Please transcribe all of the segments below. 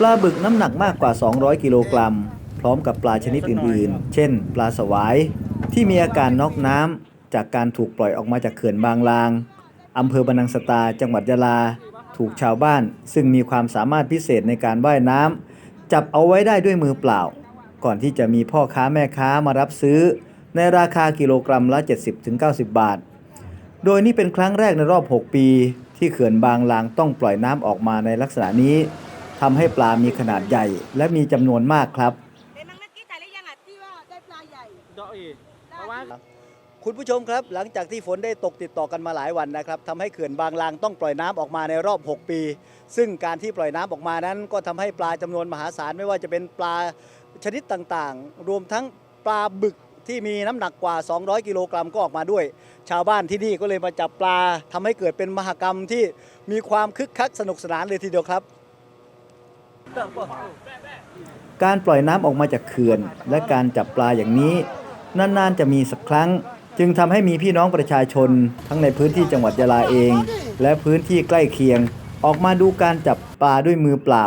ปลาบึกน้ำหนักมากกว่า 200 กิโลกรัม พร้อมกับปลาชนิดอื่นๆ เช่น ปลาสวาย ที่มีอาการน็อกน้ำจากการถูกปล่อยออกมาจากเขื่อนบางลางอำเภอบรรนังสตา จังหวัดยะลา ถูกชาวบ้าน ซึ่งมีความสามารถพิเศษในการว่ายน้ำจับเอาไว้ได้ด้วยมือเปล่า ก่อนที่จะมีพ่อค้าแม่ค้ามารับซื้อ ในราคากิโลกรัมละ 70-90 บาท โดยนี่เป็นครั้งแรกในรอบ 6 ปี ที่เขื่อนบางลางต้องปล่อยน้ำออกมาในลักษณะนี้ ทำให้ปลามีขนาดใหญ่ และมีจำนวนมากครับเห็นมั้งเมื่อกี้ถ่ายได้ยังอะที่ว่าได้ปลาใหญ่เจาะอีกเพราะว่าคุณผู้ชมครับ หลังจากที่ฝนได้ตกติดต่อกันมาหลายวันนะครับทำให้เขื่อนบางลางต้องปล่อยน้ำออกมาในรอบ 6 ปี ซึ่งการที่ปล่อยน้ำออกมานั้น ก็ทำให้ปลาจำนวนมหาศาลไม่ว่าจะเป็นปลาชนิดต่างๆ รวมทั้งปลาบึกที่มีน้ำหนักกว่า 200 กิโลกรัมก็ออกมาด้วย ชาวบ้านที่นี่ก็เลยมาจับปลาทำให้เกิดเป็นมหกรรมที่มีความคึกคักสนุกสนานเลยทีเดียวครับ การปล่อยน้ำออกมาจากเขื่อน และการจับปลาอย่างนี้ นานๆจะมีสักครั้ง จึงทำให้มีพี่น้องประชาชน ทั้งในพื้นที่จังหวัดยะลาเอง และพื้นที่ใกล้เคียง ออกมาดูการจับปลาด้วยมือเปล่า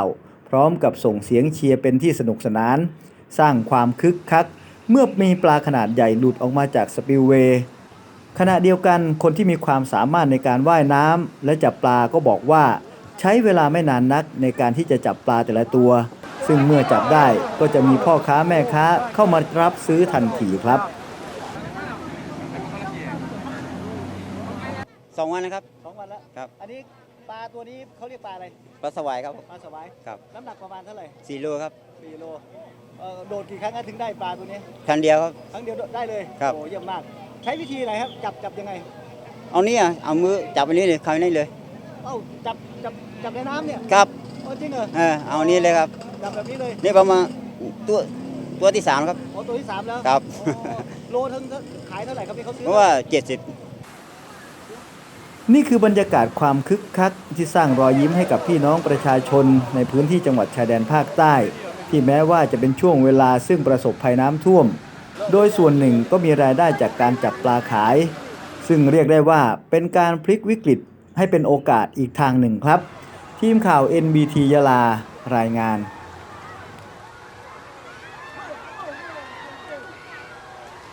พร้อมกับส่งเสียงเชียร์เป็นที่สนุกสนาน สร้างความคึกคัก เมื่อมีปลาขนาดใหญ่หลุดออกมาจากสปิลเวย์ขณะเดียวกันคนที่มีความสามารถในการว่ายน้ำและจับปลาก็บอกว่า ใช้เวลาไม่นานนักในการที่จะจับปลาแต่ละตัว ซึ่งเมื่อจับได้ก็จะมีพ่อค้าแม่ค้าเข้ามารับซื้อทันทีครับสองวันนะครับ สองวันแล้วครับ อันนี้ปลาตัวนี้เขาเรียกปลาอะไร ปลาสวายครับ ปลาสวาย ครับ น้ำหนักประมาณเท่าไหร่สี่โลครับสี่โลเอ่อโดดกี่ครั้งก็ถึงได้ปลาตัวนี้คันเดียวครับ ครั้งเดียวได้เลย ครับ โอ้เยี่ยมมาก ใช้วิธีอะไรครับ จับจับยังไง เอานี่อะ เอามือจับอันนี้เลยเข้านี่เลย เอ้าจับ จับจับในน้ำเนี่ยครับโอ้จริงเหรอเออเอานี่เลยครับ จับแบบนี้เลยนี่ประมาณตัวตัวที่สามครับ โอ้ตัวที่สามแล้วครับอ๋อโลทั้งขายเท่าไหร่ครับที่เขาซื้อเพราะว่าเจ็ดสิบ นี่คือบรรยากาศความคึกคักที่สร้างรอยยิ้มให้กับพี่น้องประชาชนในพื้นที่จังหวัดชายแดนภาคใต้ ที่แม้ว่าจะเป็นช่วงเวลาซึ่งประสบภัยน้ำท่วม โดยส่วนหนึ่งก็มีรายได้จากการจับปลาขาย ซึ่งเรียกได้ว่าเป็นการพลิกวิกฤต ให้เป็นโอกาสอีกทางหนึ่งครับ ทีมข่าว NBT ยะลารายงาน